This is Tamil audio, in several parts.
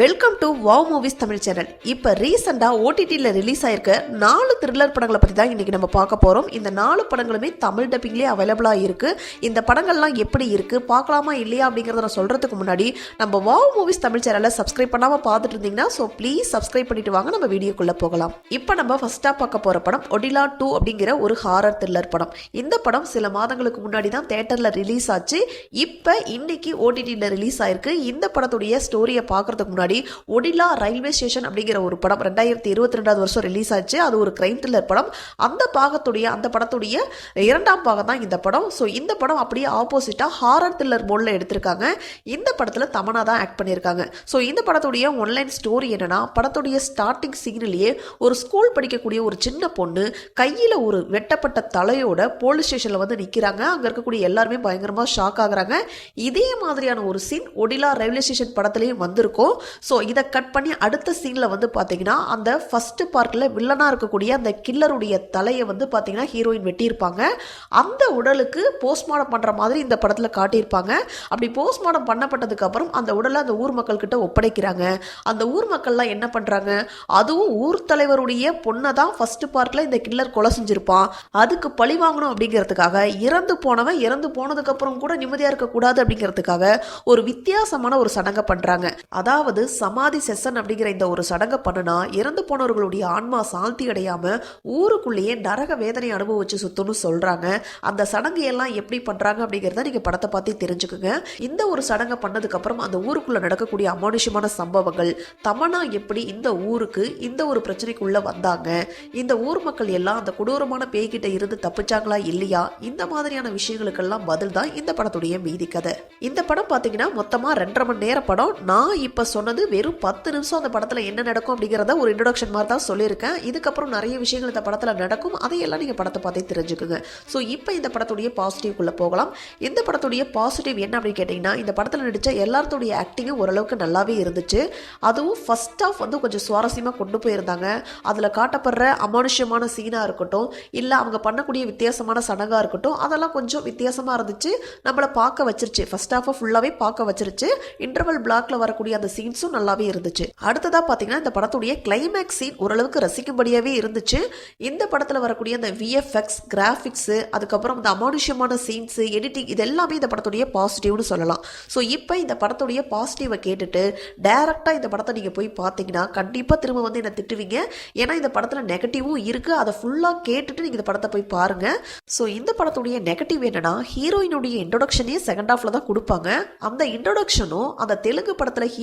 Welcome to wow movies Tamil channel இப்போ ரீசெண்டாக ஓடிடியில் ரிலீஸ் ஆயிருக்க. நாலு த்ரில்லர் படங்களை பற்றி தான் இன்றைக்கி நம்ம பார்க்க போகிறோம் இந்த நாலு படங்களுமே தமிழ் டப்பிங்லேயே அவைலபிளாக இருக்குது இந்த படங்கள்லாம் எப்படி இருக்குது பார்க்கலாமா இல்லையா அப்படிங்கிறத நான் சொல்கிறதுக்கு முன்னாடி நம்ம வாவ் மூவிஸ் தமிழ் சேனலை சப்ஸ்கிரைப் பண்ணாமல் பார்த்துட்டு இருந்தீங்கன்னா ஸோ ப்ளீஸ் சப்ஸ்கிரைப் பண்ணிட்டு வாங்க. நம்ம வீடியோக்குள்ளே போகலாம். இப்போ நம்ம ஃபஸ்ட்டாக பார்க்க போகிற படம் ஒடிலா டூ அப்படிங்கிற ஒரு ஹாரர் த்ரில்லர் படம். இந்த படம் சில மாதங்களுக்கு முன்னாடி தான் தேட்டரில் ரிலீஸ் ஆச்சு. இப்போ இன்னைக்கு ஓடிடியில் ரிலீஸ் ஆயிருக்கு. இந்த படத்துடைய ஸ்டோரியை பார்க்கறதுக்கு முன்னாடி ஒடிலா ரயில்வே ஸ்டேஷன் அப்படிங்கிற ஒரு படம் ரெண்டாயிரத்தி இருபத்தி ரெண்டாவது வருஷம் ரிலீஸ் ஆச்சு. அது ஒரு கிரைம் த்ரில்லர் படம். அந்த பாகத்துடைய அந்த படத்துடைய இரண்டாம் பாகம் தான் இந்த படம். ஸோ இந்த படம் அப்படியே ஆப்போசிட்டாக ஹாரர் த்ரில்லர் மோடில் எடுத்திருக்காங்க. இந்த படத்தில் தமனா தான் ஆக்ட் பண்ணியிருக்காங்க. ஸோ இந்த படத்துடைய ஒன்லைன் ஸ்டோரி என்னன்னா படத்துடைய ஸ்டார்டிங் சிக்னலையே ஒரு ஸ்கூல் படிக்கக்கூடிய ஒரு சின்ன பொண்ணு கையில் ஒரு வெட்டப்பட்ட தலையோட போலீஸ் ஸ்டேஷனில் வந்து நிற்கிறாங்க அங்கே இருக்கக்கூடிய எல்லாருமே பயங்கரமாக ஷாக் ஆகுறாங்க. இதே மாதிரியான ஒரு சீன் ஒடிலா ரயில்வே ஸ்டேஷன் படத்துலேயும் வந்திருக்கும். ஸோ இதை கட் பண்ணி அடுத்த சீனில் வந்து பார்த்தீங்கன்னா அந்த ஃபஸ்ட்டு பார்க்கில் வில்லனாக இருக்கக்கூடிய அந்த கில்லருடைய தலையை வந்து பார்த்தீங்கன்னா ஹீரோயின் வெட்டியிருப்பாங்க. அந்த உடலுக்கு போஸ்ட்மார்டம் பண்ணுற மாதிரி இந்த படத்தில் காட்டியிருப்பாங்க. அப்படி போஸ்ட்மார்டம் பண்ணப்பட்டதுக்கப்புறம் அந்த உடலை அந்த ஊர் மக்கள்கிட்ட ஒப்படைக்கிறாங்க. அந்த ஊர் மக்கள்லாம் என்ன பண்ணுறாங்க அதுவும் ஊர் தலைவருடைய பொண்ணை தான் ஃபஸ்ட்டு பார்க்கில் இந்த கில்லர் கொலை செஞ்சுருப்பான். அதுக்கு பழி வாங்கணும் அப்படிங்கிறதுக்காக இறந்து போனவன் இறந்து போனதுக்கப்புறம் கூட நிம்மதியாக இருக்கக்கூடாது அப்படிங்கிறதுக்காக ஒரு வித்தியாசமான ஒரு சடங்கை பண்ணுறாங்க அதாவது சமாதி செஷன் அப்படிங்கிற இந்த ஒரு சடங்கை பண்ணுனா இறந்து போனவர்களுடைய ஆன்மா சாந்தி அடையாம ஊருக்குள்ளேயே நரக வேதனை அனுபவிச்சு சுத்தம்னு சொல்றாங்க. அந்த சடங்கு எல்லாம் எப்படி பண்றாங்க அப்படிங்கிறத நீங்க படத்தை பார்த்து தெரிஞ்சுக்குங்க. இந்த ஒரு சடங்கை பண்ணதுக்கு அப்புறம் அந்த ஊருக்குள்ள நடக்கக்கூடிய அமானுஷமான சம்பவங்கள் தமனா எப்படி இந்த ஊருக்கு இந்த ஒரு பிரச்சனைக்குள்ள வந்தாங்க இந்த ஊர் மக்கள் எல்லாம் அந்த கொடூரமான பேய்கிட்ட இருந்து தப்பிச்சாங்களா இல்லையா இந்த மாதிரியான விஷயங்களுக்கெல்லாம் பதில் தான் இந்த படத்துடைய மீதி கதை. இந்த படம் பார்த்தீங்கன்னா மொத்தமா ரெண்டரை மணி நேர படம். நான் இப்ப சொன்னது வெறும் பத்து நிமிஷம் அந்த படத்தில் என்ன நடக்கும் அப்படிங்கிறத ஒரு இன்ட்ரடக்ஷன் மாதிரி தான் சொல்லியிருக்கேன். இதுக்கப்புறம் நிறைய விஷயங்கள் இந்த படத்தில் நடக்கும். அதையெல்லாம் நீங்கள் படத்தை பார்த்தே தெரிஞ்சுக்குங்க. ஸோ இப்போ இந்த படத்துடைய பாசிட்டிவ்குள்ளே போகலாம். இந்த படத்துடைய பாசிட்டிவ் என்ன அப்படின்னு கேட்டிங்கன்னா இந்த படத்தில் நடித்த எல்லாத்துடைய ஆக்டிங்கும் ஓரளவுக்கு நல்லாவே இருந்துச்சு. அதுவும் ஃபஸ்ட் ஆஃப் வந்து கொஞ்சம் சுவாரஸ்யமாக கொண்டு போயிருந்தாங்க. அதில் காட்டப்படுற அமானுஷ்யமான சீனாக இருக்கட்டும் இல்லை அவங்க பண்ணக்கூடிய வித்தியாசமான சடங்காக இருக்கட்டும் அதெல்லாம் கொஞ்சம் வித்தியாசமாக இருந்துச்சு. நம்மளை பார்க்க வச்சிருச்சு. ஃபஸ்ட் ஆஃபை ஃபுல்லாகவே பார்க்க வச்சிருச்சு. இன்டர்வல் பிளாக்ல வரக்கூடிய அந்த சீன்ஸும் நல்லாவே இருந்துச்சு. அடுத்ததாக பார்த்தீங்கன்னா இந்த படத்துடைய கிளைமேக்ஸ் சீன் ஓரளவுக்கு ரசிக்கும்படியாகவே இருந்துச்சு. இந்த படத்தில் வரக்கூடிய அந்த விஎஃப்எக்ஸ் கிராஃபிக்ஸு அதுக்கப்புறம் இந்த அமானுஷ்யமான சீன்ஸு எடிட்டிங் இது எல்லாமே இந்த படத்துடைய பாசிட்டிவ்னு சொல்லலாம். ஸோ இப்போ இந்த படத்துடைய பாசிட்டிவை கேட்டுட்டு டேரெக்டாக இந்த படத்தை நீங்கள் போய் பார்த்தீங்கன்னா கண்டிப்பாக திரும்ப வந்து என்ன திட்டுவீங்க. ஏன்னா இந்த படத்தில் நெகட்டிவும் இருக்குது அதை ஃபுல்லாக கேட்டுட்டு நீங்கள் இந்த படத்தை போய் பாருங்கள் ஸோ இந்த படத்துடைய நெகட்டிவ் என்னன்னா ஹீரோயினுடைய இன்ட்ரொடக்ஷனே செகண்ட் ஹாஃப்ல தான் கொடுப்பாங்க. அந்த இன்ட்ரொடக்ஷனும் அந்த தெலுங்கு படத்தில்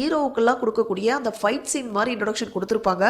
ஹீரோவுக்கெல்லாம் கொடுக்கக்கூடிய அந்த ஃபைட் சீன் மாதிரி இன்ட்ரொடக்ஷன் கொடுத்துருப்பாங்க.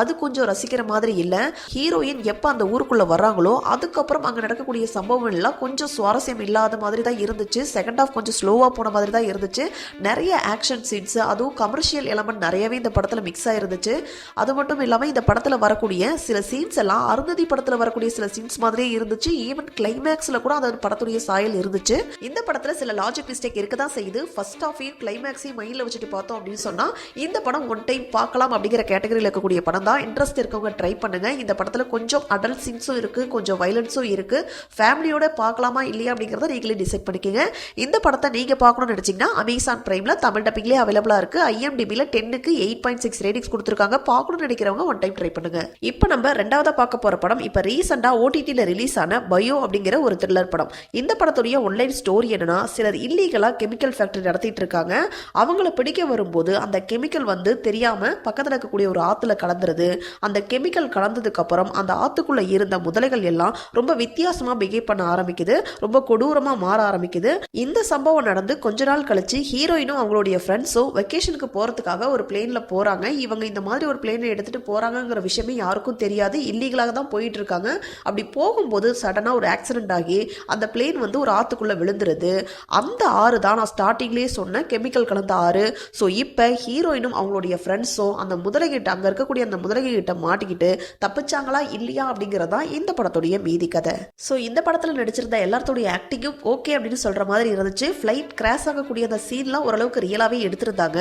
அது கொஞ்சம் ரசிக்கிற மாதிரி இல்லை. ஹீரோயின் எப்போ அந்த ஊருக்குள்ளே வர்றாங்களோ அதுக்கப்புறம் அங்கே நடக்கக்கூடிய சம்பவம் எல்லாம் கொஞ்சம் சுவாரஸ்யம் இல்லாத மாதிரி தான் இருந்துச்சு. செகண்ட் ஆஃப் கொஞ்சம் ஸ்லோவாக போன மாதிரி தான் இருந்துச்சு. நிறைய ஆக்ஷன் சீன்ஸ் அதுவும் கமர்ஷியல் எலமெண்ட் நிறையவே இந்த படத்தில் மிக்ஸ் ஆகிருந்துச்சு அது மட்டும் இல்லாமல் இந்த படத்தில் வரக்கூடிய சில சீன்ஸ் எல்லாம் அருந்ததி படத்தில் வரக்கூடிய சில சீன்ஸ் மாதிரியே இருந்துச்சு. ஈவன் கிளைமேக்ஸில் கூட அந்த படத்துடைய சாயல் இருந்துச்சு. இந்த படத்தில் சில லாஜிக் மிஸ்டேக் இருக்க தான் செய்யுது. ஃபர்ஸ்ட் ஆஃபையும் கிளைமேக்ஸையும் மைண்டில் வச்சுட்டு பார்த்தோம் அப்படின்னு சொன்னால் இந்த படம் ஒன் டைம் பார்க்கலாம் அப்படிங்கிற கேட்டகரியில் இருக்கக்கூடிய படம் தான். இன்ட்ரெஸ்ட் இருக்கவங்க ட்ரை பண்ணுங்க. இந்த படத்தில் கொஞ்சம் அடல்ட் சீன்ஸும் இருக்குது கொஞ்சம் வைலன்ஸும் இருக்குது ஃபேமிலியோட பார்க்கலாமா இல்லையா அப்படிங்கிறத நீங்களே டிசைட் பண்ணிக்கோங்க. இந்த படத்தை நீங்கள் பார்க்கணும்னு நினச்சிங்கன்னா அமேசான் ப்ரைமில் தமிழ் டப்பிங்லேயே அவைலபிளாக இருக்குது ஐஎம்டிபியில் டென்னுக்கு எயிட் பாயிண்ட் சிக்ஸ் ரேட்டிங்ஸ் கொடுத்துருக்காங்க. பார்க்கணும்னு நினைக்கிறவங்க ஒன் டைம் ட்ரை பண்ணுங்க. இப்போ நம்ம ரெண்டாவதாக பார்க்க போகிற படம் இப்போ ரீசெண்டாக ஓடிடியில் ரிலீஸ் ஆன பயோ அப்படிங்கிற ஒரு த்ரில்லர் படம். இந்த படத்துடைய ஒன்லைன் ஸ்டோரி என்னன்னா சிலர் இல்லீகலாக கெமிக்கல் ஃபேக்டரி நடத்திட்டு இருக்காங்க. அவங்கள பிடிக்க வரும்போது அந்த அந்த கெமிக்கல் வந்து தெரியாமல் பக்கத்தில் இருக்கக்கூடிய ஒரு ஆற்றுல கலந்துருது. அந்த கெமிக்கல் கலந்ததுக்கப்புறம் அந்த ஆற்றுக்குள்ளே இருந்த முதலைகள் எல்லாம் ரொம்ப வித்தியாசமாக பிஹேவ் பண்ண ஆரம்பிக்குது. ரொம்ப கொடூரமாக மாற ஆரம்பிக்குது. இந்த சம்பவம் நடந்து கொஞ்ச நாள் கழிச்சு ஹீரோயினும் அவங்களுடைய ஃப்ரெண்ட்ஸும் வெக்கேஷனுக்கு போகிறதுக்காக ஒரு பிளேனில் போகிறாங்க இவங்க இந்த மாதிரி ஒரு பிளேனை எடுத்துகிட்டு போகிறாங்கங்கிற விஷயமே யாருக்கும் தெரியாது. இல்லீகலாக தான் போயிட்டு இருக்காங்க அப்படி போகும்போது சடனாக ஒரு ஆக்சிடென்ட் ஆகி அந்த பிளேன் வந்து ஒரு ஆற்றுக்குள்ளே விழுந்துருது. அந்த ஆறு தான் நான் ஸ்டார்டிங்லேயே சொன்ன கெமிக்கல் கலந்த ஆறு. ஸோ இப்போ ஹீரோயினும் அவங்களுடைய ஃப்ரெண்ட்ஸும் அந்த முதலைகிட்ட அங்கே இருக்கக்கூடிய அந்த முதலைகிட்ட மாட்டிக்கிட்டு தப்பிச்சாங்களா இல்லையா அப்படிங்கிறது தான் இந்த படத்துடைய மீதி கதை. ஸோ இந்த படத்தில் நடிச்சிருந்த எல்லாத்தோடைய ஆக்டிங்கும் ஓகே அப்படின்னு சொல்கிற மாதிரி இருந்துச்சு. ஃப்ளைட் கிராஷ் ஆகக்கூடிய அந்த சீன்லாம் ஓரளவுக்கு ரியலாகவே எடுத்திருந்தாங்க.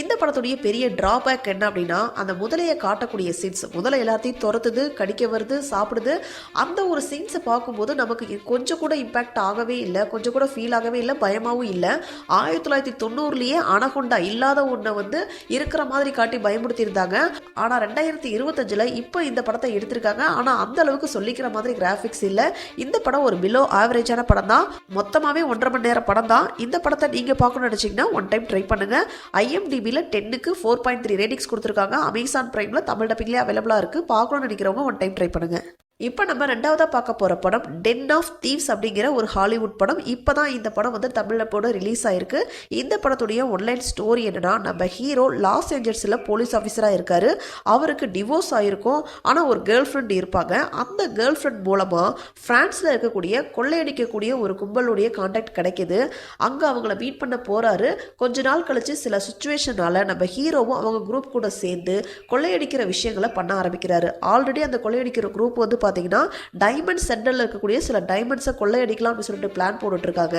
இந்த படத்துடைய பெரிய ட்ராபேக் என்ன அப்படின்னா அந்த முதலையை காட்டக்கூடிய சீன்ஸ் முதலை எல்லாத்தையும் துரத்துது கடிக்க வருது சாப்பிடுது. அந்த ஒரு சீன்ஸை பார்க்கும்போது நமக்கு கொஞ்சம் கூட இம்பேக்ட் ஆகவே இல்லை கொஞ்சம் கூட ஃபீல் ஆகவே இல்லை பயமாகவும் இல்லை. ஆயிரத்தி தொள்ளாயிரத்தி தொண்ணூறுலேயே அனகொண்டா இல்லாத ஒன்றை வந்து இருக்கிற மாதிரி காட்டி பயமுறுத்தியிருந்தாங்க. ஆனால் ரெண்டாயிரத்தி இருபத்தஞ்சில் இப்போ இந்த படத்தை எடுத்திருக்காங்க. ஆனால் அந்த அளவுக்கு சொல்லிக்கிற மாதிரி கிராஃபிக்ஸ் இல்லை. இந்த படம் ஒரு பிலோ ஆவரேஜான படம் தான் மொத்தமாகவே ஒன்றரை மணி நேரம் படம் தான் இந்த படத்தை நீங்கள் பார்க்கணும்னு நினச்சிங்கன்னா ஒன் டைம் ட்ரை பண்ணுங்க. ஐஎம்டிபியில் டென்னுக்கு ஃபோர் பாயிண்ட் த்ரீ ரேட்டிங்ஸ் கொடுத்துருக்காங்க. அமேசான் ப்ரைமில் தமிழ் டப்பிங்லேயே அவைலபிளாக இருக்குது பார்க்கணும்னு நினைக்கிறவங்க ஒன் டைம் ட்ரை பண்ணுங்கள் இப்போ நம்ம ரெண்டாவதாக பார்க்க போகிற படம் டென் ஆஃப் தீவ்ஸ் அப்படிங்கிற ஒரு ஹாலிவுட் படம். இப்போ தான் இந்த படம் வந்து தமிழில் போட ரிலீஸ் ஆயிருக்கு. இந்த படத்துடைய ஒன்லைன் ஸ்டோரி என்னன்னா நம்ம ஹீரோ லாஸ் ஏஞ்சல்ஸில் போலீஸ் ஆஃபீஸராக இருக்கார். அவருக்கு டிவோர்ஸ் ஆகிருக்கும் ஆனால் ஒரு கேர்ள் ஃப்ரெண்ட் இருப்பாங்க. அந்த கேர்ள் ஃப்ரெண்ட் மூலமாக ஃப்ரான்ஸில் இருக்கக்கூடிய கொள்ளையடிக்கக்கூடிய ஒரு கும்பலுடைய கான்டாக்ட் கிடைக்கிது. அங்கே அவங்கள மீட் பண்ண போகிறாரு கொஞ்ச நாள் கழித்து சில சுச்சுவேஷனால நம்ம ஹீரோவும் அவங்க குரூப் கூட சேர்ந்து கொள்ளையடிக்கிற விஷயங்களை பண்ண ஆரம்பிக்கிறாரு. ஆல்ரெடி அந்த கொள்ளையடிக்கிற குரூப் வந்து பார்த்தீங்கன்னா டைமண்ட் சென்டரில் இருக்கக்கூடிய சில டைமண்ட்ஸை கொள்ளையடிக்கலாம் அப்படின்னு சொல்லிட்டு பிளான் போட்டுட்ருக்காங்க.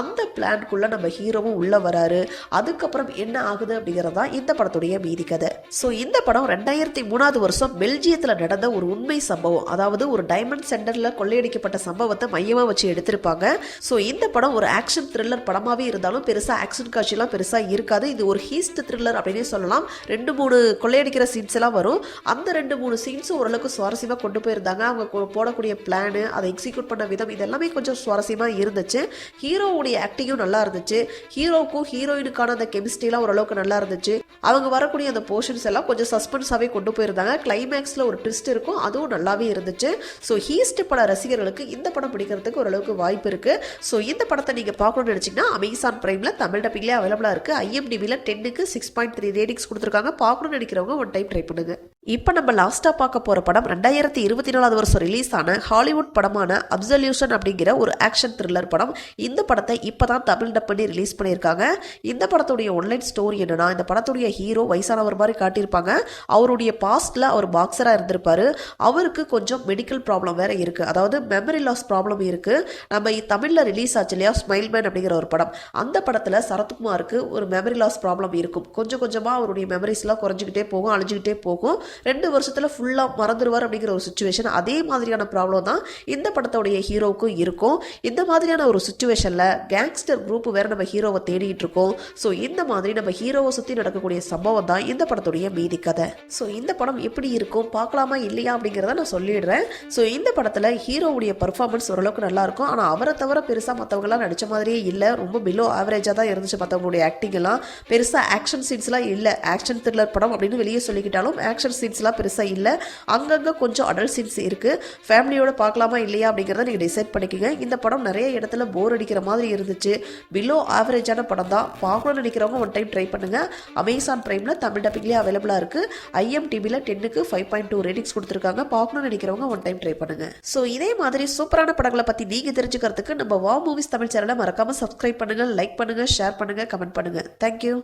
அந்த பிளான்குள்ளே நம்ம ஹீரோவும் உள்ளே வராரு. அதுக்கப்புறம் என்ன ஆகுது அப்படிங்கிறது தான் இந்த படத்துடைய மீதி கதை. ஸோ இந்த படம் ரெண்டாயிரத்தி மூணாவது வருஷம் பெல்ஜியத்தில் நடந்த ஒரு உண்மை சம்பவம். அதாவது ஒரு டைமண்ட் சென்டரில் கொள்ளையடிக்கப்பட்ட சம்பவத்தை மையமாக வச்சு எடுத்திருப்பாங்க. ஸோ இந்த படம் ஒரு ஆக்ஷன் த்ரில்லர் படமாகவே இருந்தாலும் பெருசாக ஆக்ஷன் காட்சிலாம் பெருசாக இருக்காது. இது ஒரு ஹீஸ்ட் த்ரில்லர் அப்படின்னே சொல்லலாம். ரெண்டு மூணு கொள்ளையடிக்கிற சீன்ஸ் எல்லாம் வரும். அந்த ரெண்டு மூணு சீன்ஸும் ஓரளவுக்கு சுவாரஸ்யமாக கொண்டு போயிருந்தாங்க. அவங்க போடக்கூடிய பிளானு அதை எக்ஸிக்யூட் பண்ண விதம் இதெல்லாமே கொஞ்சம் சுவாரஸ்யமாக இருந்துச்சு. ஹீரோவுடைய ஆக்டிங்கும் நல்லா இருந்துச்சு. ஹீரோவுக்கும் ஹீரோயினுக்கான அந்த கெமிஸ்ட்ரிலாம் ஓரளவுக்கு நல்லா இருந்துச்சு. அவங்க வரக்கூடிய அந்த போர்ஷன்ஸ் எல்லாம் கொஞ்சம் சஸ்பென்ஸாகவே கொண்டு போயிருந்தாங்க. கிளைமேக்ஸில் ஒரு ட்விஸ்ட் இருக்கும். அதுவும் நல்லாவே இருந்துச்சு. ஸோ ஹீஸ்ட் பட ரசிகர்களுக்கு இந்த படம் பிடிக்கிறதுக்கு ஓரளவுக்கு வாய்ப்பு இருக்குது ஸோ இந்த படத்தை நீங்கள் பார்க்கணும்னு நினச்சிங்கன்னா அமேசான் ப்ரைமில் தமிழ் டப்பிங்லேயே அவைலபிளாக இருக்குது ஐஎம்டிபியில் டென்னுக்கு சிக்ஸ் பாயிண்ட் த்ரீ ரேட்டிங்ஸ் கொடுத்துருக்காங்க. பார்க்கணும்னு நினைக்கிறவங்க ஒன் டைம் ட்ரை பண்ணுங்க. இப்போ நம்ம லாஸ்ட்டாக பார்க்க போகிற படம் ரெண்டாயிரத்தி இருபத்தி நாலாவது வருஷம் ரிலீஸ் ஆன ஹாலிவுட் படமான அப்சல்யூஷன் அப்படிங்கிற ஒரு ஆக்ஷன் த்ரில்லர் படம். இந்த படத்தை இப்போ தான் தமிழ் டப் பண்ணி ரிலீஸ் பண்ணியிருக்காங்க. இந்த படத்துடைய ஒன்லைன் ஸ்டோரி என்னன்னா இந்த படத்துடைய ஹீரோ வயசானவர் மாதிரி காட்டியிருப்பாங்க. அவருடைய பாஸ்டில் அவர் பாக்ஸராக இருந்திருப்பார். அவருக்கு கொஞ்சம் மெடிக்கல் ப்ராப்ளம் வேறு இருக்குது அதாவது மெமரி லாஸ் ப்ராப்ளம் இருக்குது நம்ம தமிழில் ரிலீஸ் ஆச்சு இல்லையா ஸ்மைல் மேன் அப்படிங்கிற ஒரு படம். அந்த படத்தில் சரத்குமாருக்கு ஒரு மெமரி லாஸ் ப்ராப்ளம் இருக்கும். கொஞ்சம் கொஞ்சமாக அவருடைய மெமரிஸ்லாம் குறைஞ்சிக்கிட்டே போகும் அழிஞ்சிக்கிட்டே போகும். ரெண்டு வருஷத்தில் ஃபுல்லாக மறந்துடுவார் அப்படிங்கிற ஒரு சுச்சுவேஷன் அதே மாதிரியான ப்ராப்ளம் தான் இந்த படத்தோடைய ஹீரோவுக்கும் இருக்கும். இந்த மாதிரியான ஒரு சுச்சுவேஷனில் கேங்ஸ்டர் குரூப் வேற நம்ம ஹீரோவை தேடிட்டு இருக்கோம். ஸோ இந்த மாதிரி நம்ம ஹீரோவை சுற்றி நடக்கக்கூடிய சம்பவம் தான் இந்த படத்துடைய மீதி கதை. ஸோ இந்த படம் எப்படி இருக்கும்? பார்க்கலாமா இல்லையா அப்படிங்கிறத நான் சொல்லிடுறேன். ஸோ இந்த படத்தில் ஹீரோவுடைய பர்ஃபார்மன்ஸ் ஓரளவுக்கு நல்லா இருக்கும். ஆனால் அவரை தவிர பெருசாக மற்றவங்களாம் நடித்த மாதிரியே இல்லை. ரொம்ப பிலோ ஆவரேஜாக தான் இருந்துச்சு மற்றவங்களுடைய ஆக்டிங் எல்லாம். பெருசாக ஆக்ஷன் சீன்ஸ்லாம் இல்லை. ஆக்ஷன் த்ரில்லர் படம் அப்படின்னு வெளியே சொல்லிக்கிட்டாலும் ஆக்ஷன் சீன்ஸ்லாம் பெருசாக இல்லை. அங்கங்கே கொஞ்சம் அடல்ட் சீன்ஸ் இருக்குது ஃபேமிலியோட பார்க்கலாமா இல்லையா அப்படிங்கிறத நீங்கள் டிசைட் பண்ணிக்கோங்க. இந்த படம் நிறைய இடத்துல போர் அடிக்கிற மாதிரி இருந்துச்சு. பிலோ ஆவரேஜான படம் தான். பார்க்கணும்னு நினைக்கிறவங்க ஒன் டைம் ட்ரை பண்ணுங்கள் அமேசான் ப்ரைமில் தமிழ் டப்பிங்லேயே அவைலபிளாக இருக்குது ஐஎம்டிபியில் டென்னுக்கு ஃபைவ் பாயிண்ட் டூ ரேட்டிங்ஸ் கொடுத்துருக்காங்க. பார்க்கணும்னு நினைக்கிறவங்க ஒன் டைம் ட்ரை பண்ணுங்கள் ஸோ இதே மாதிரி சூப்பரான படங்களை பற்றி நீங்கள் தெரிஞ்சுக்கிறதுக்கு நம்ம வா மூவிஸ் தமிழ் சேனலை மறக்காமல் சப்ஸ்கிரைப் பண்ணுங்கள் லைக் பண்ணுங்கள் ஷேர் பண்ணுங்கள் கமெண்ட் பண்ணுங்கள் தேங்க்யூ